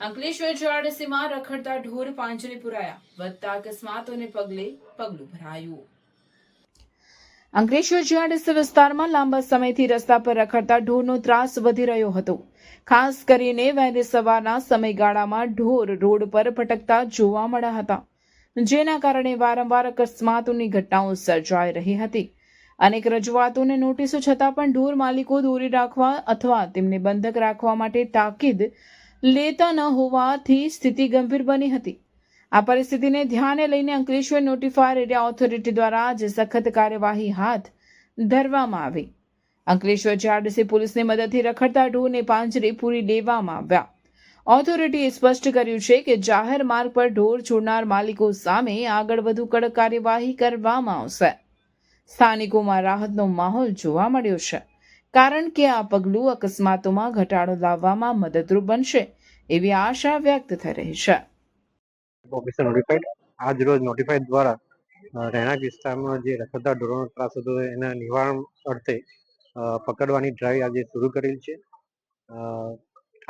અંકલેશ્વર જીઆરડીસીમાં રખડતા ઢોર પાંજરે પુરાયા. વધતા અકસ્માતોને પગલે પગલું ભરાયું. અંકલેશ્વર જીઆરડીસી વિસ્તારમાં લાંબા સમયથી રસ્તા પર રખડતા ઢોરનો ત્રાસ વધી રહ્યો હતો. ખાસ કરીને વહેલી સવારના સમયગાળામાં ઢોર રોડ પર ભટકતા જોવા મળ્યા હતા, જેના કારણે વારંવાર અકસ્માતોની ઘટનાઓ સર્જાઈ રહી હતી. અનેક રજૂઆતોને નોટિસો છતાં પણ ઢોર માલિકો દોરી રાખવા અથવા તેમને બંધક રાખવા માટે તાકીદ લેતા ન હોવાથી સ્થિતિ ગંભીર બની હતી. આ પરિસ્થિતિને ધ્યાને લઈને અંકલેશ્વર નોટિફાયર એરિયા ઓથોરિટી દ્વારા આજે સખત કાર્યવાહી હાથ ધરવામાં આવી. અંકલેશ્વર જીઆરડીસી પોલીસની મદદથી રખડતા ઢોરને પાંજરે પૂરી લેવામાં આવ્યા. ઓથોરિટીએ સ્પષ્ટ કર્યું છે કે જાહેર માર્ગ પર ઢોર છોડનાર માલિકો સામે આગળ વધુ કડક કાર્યવાહી કરવામાં આવશે. સ્થાનિકોમાં રાહતનો માહોલ જોવા મળ્યો છે. કારણ કે આ પગલું અકસ્માતોમાં ઘટાડો લાવવામાં મદદરૂપ બનશે એવી આશા વ્યક્ત થઈ રહી છે. નોટિફાઈડ આજ રોજ નોટિફાઈડ દ્વારા રહેણાંક વિસ્તારમાં જે રખડતા ઢોરોનો ત્રાસ હતો એના નિવારણ અર્થે પકડવાની ડ્રાઈવ આજે શરૂ કરેલ છે.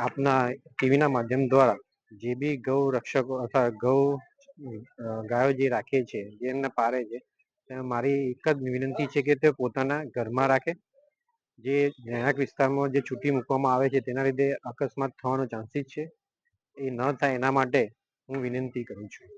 આપના ટીવીના માધ્યમ દ્વારા જે બી ગૌ રક્ષકો અથવા ગૌ ગાયો જે રાખે છે, જે એમને પારે છે મારી એક જ વિનંતી છે કે તે પોતાના ઘરમાં રાખે. જે રહેણાંક વિસ્તારમાં જે છૂટી મૂકવામાં આવે છે, તેના લીધે અકસ્માત થવાનો ચાન્સીસ છે. એ ન થાય એના માટે હું વિનંતી કરું છું.